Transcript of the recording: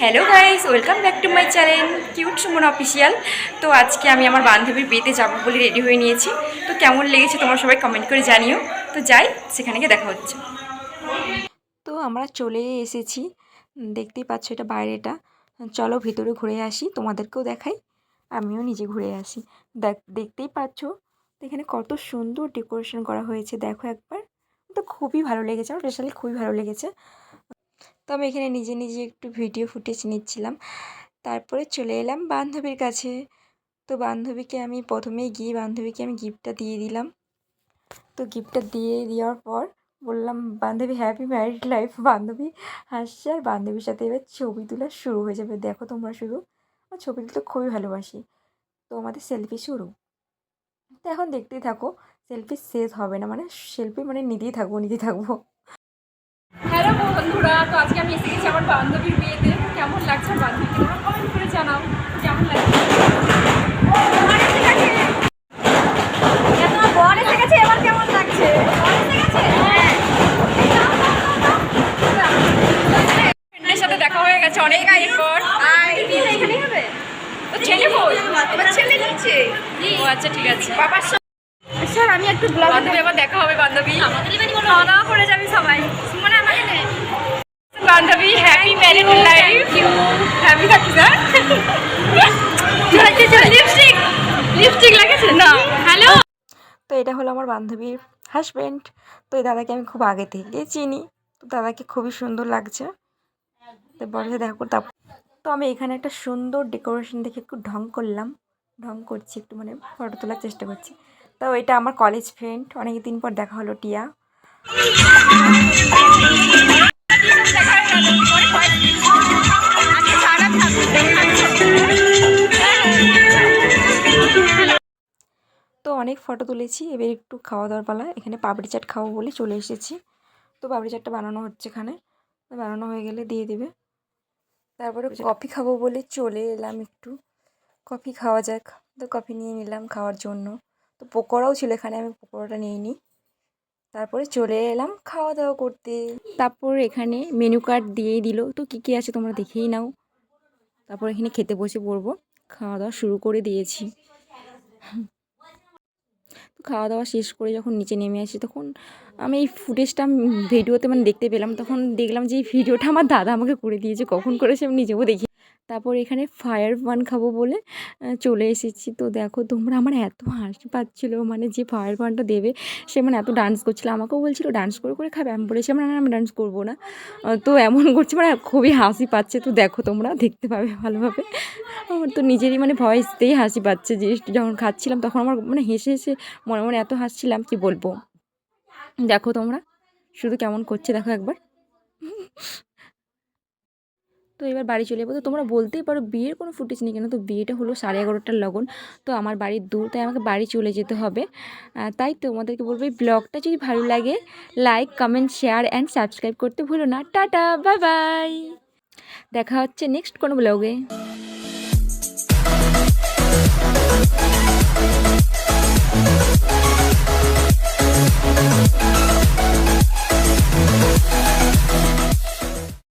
Hello guys welcome back to my channel cute Suman official তো আজকে আমি আমার বান্ধবীর বিয়েতে যাব বলে রেডি হয়ে নিয়েছি। তো কেমন লেগেছে তোমরা সবাই কমেন্ট করে জানিও। তো যাই, সেখানে গিয়ে দেখা হচ্ছে। তো আমরা চলে এসেছি। দেখতেই পাচ্ছ এটা বাইরেটা। চলো ভিতরে ঘুরে আসি, তোমাদেরকেও দেখাই। আমিও নিজে ঘুরে আসি। দেখ, দেখতেই পাচ্ছ, এখানে কত সুন্দর ডেকোরেশন করা হয়েছে, দেখো একবার। তো খুবই ভালো লেগেছে, আমার স্পেশালি খুবই ভালো লেগেছে। তো আমি এখানে নিজে নিজে একটু ভিডিও ফুটেজ নিচ্ছিলাম। তারপরে চলে এলাম বান্ধবীর কাছে। তো বান্ধবীকে আমি প্রথমেই গিয়ে, বান্ধবীকে আমি গিফটটা দিয়ে দিলাম। তো গিফটটা দিয়ে দেওয়ার পর বললাম, বান্ধবী হ্যাপি ম্যারিড লাইফ বান্ধবী হাসছে আর বান্ধবীর সাথে এবার ছবি তোলা শুরু হয়ে যাবে। দেখো তোমরা শুধু, আমার ছবি তুলতে খুবই ভালোবাসি। তো আমাদের সেলফি শুরু। তো এখন দেখতেই থাকো সেলফি শেষ হবে না। মানে সেলফি মানে নিতেই থাকব নিতেই থাকব। হ্যালো বন্ধুরা তো আজকে আমি এসে গেছি আমার বান্ধবীর বিয়েতে। কেমন লাগছে আমার বান্ধবীকে? তোমরা কমেন্ট করে জানাও কেমন লাগছে? সাথে দেখা হয়ে গেছে অনেক দিন পর ছেলে ও আচ্ছা ঠিক আছে। স্যার আমি একটু ব্লগ বান্ধবী আবার দেখা হবে বান্ধবী। খাওয়া দাওয়া করে যাবি সবাই। মানে আমাকে নে বান্ধবী happy married life you happy থাকিস হ্যাঁ? লিপস্টিক লিপস্টিক লাগেছে? না। হ্যালো তো এটা হলো আমার বান্ধবীর হাজব্যান্ড তো এই দাদাকে আমি খুব আগে থেকে চিনি। তো দাদাকে খুবই সুন্দর লাগছে। তো বলে দেখা করতে তো আমি এখানে একটা সুন্দর ডেকোরেশন দেখে একটু ঢং করলাম। ঢং করছি একটু মানে ফটো তোলার চেষ্টা করছি। তো এটা আমার কলেজ ফ্রেন্ড অনেক দিন পর দেখা হলো টিয়া। তো অনেক ফটো তুলেছি, এবার একটু খাওয়া দাওয়ার পালা। এখানে পাপড়ি চাট খাব বলে চলে এসেছি। তো পাপড়ি চাটটা বানানো হচ্ছে এখানে। বানানো হয়ে গেলে দিয়ে দেবে। তারপরে কফি খাব বলে চলে এলাম একটু। কফি খাওয়া যাক। তো কফি নিয়ে নিলাম খাওয়ার জন্য। তো পকোড়াও ছিল এখানে, আমি পকোড়াটা নিয়ে নিই। তারপরে চলে এলাম খাওয়া দাওয়া করতে। তারপর এখানে মেনু কার্ড দিয়েই দিল। তো কী কী আছে তোমরা দেখেই নাও। তারপর এখানে খেতে বসে পড়ব। খাওয়া দাওয়া শুরু করে দিয়েছি। তো খাওয়া দাওয়া শেষ করে যখন নিচে নেমে আসি, তখন আমি এই ফুটেজটা ভিডিওতে মানে দেখতে পেলাম। তখন দেখলাম যে এই ভিডিওটা আমার দাদা আমাকে করে দিয়েছে। কখন করেছে আমি নিজেও দেখি তারপর এখানে ফায়ার পান খাব বলে চলে এসেছি। তো দেখো তোমরা আমার এত হাসি পাচ্ছিলো মানে যে ফায়ার পানটা দেবে সে মানে এত ডান্স করছিল। আমাকেও বলছিল ডান্স করে করে খাবে? আমি বলেছি না, আমি ডান্স করব না। তো এমন করছে মানে খুবই হাসি পাচ্ছে। তো দেখো তোমরা দেখতে পাবে ভালোভাবে। আমার তো নিজেরই মানে ভয়েসতেই হাসি পাচ্ছে যে যখন খাচ্ছিলাম তখন আমার মানে হেসে হেসে মনে মনে এত হাসছিলাম কি বলব? দেখো তোমরা শুধু কেমন করছে দেখো একবার। তো এবার বাড়ি চলে যাব। তো তোমরা বলতেই পারো বিয়ের কোনো ফুটেজ নেই কেন? তো বিয়েটা হলো সাড়ে এগারোটার লগন। তো আমার বাড়ির দূর, তাই আমাকে বাড়ি চলে যেতে হবে। তাই তোমাদেরকে বলব এই ব্লগটা যদি ভালো লাগে like comment share and subscribe করতে ভুলো না। টাটা বাই বাই দেখা হচ্ছে নেক্সট কোনো ব্লগে।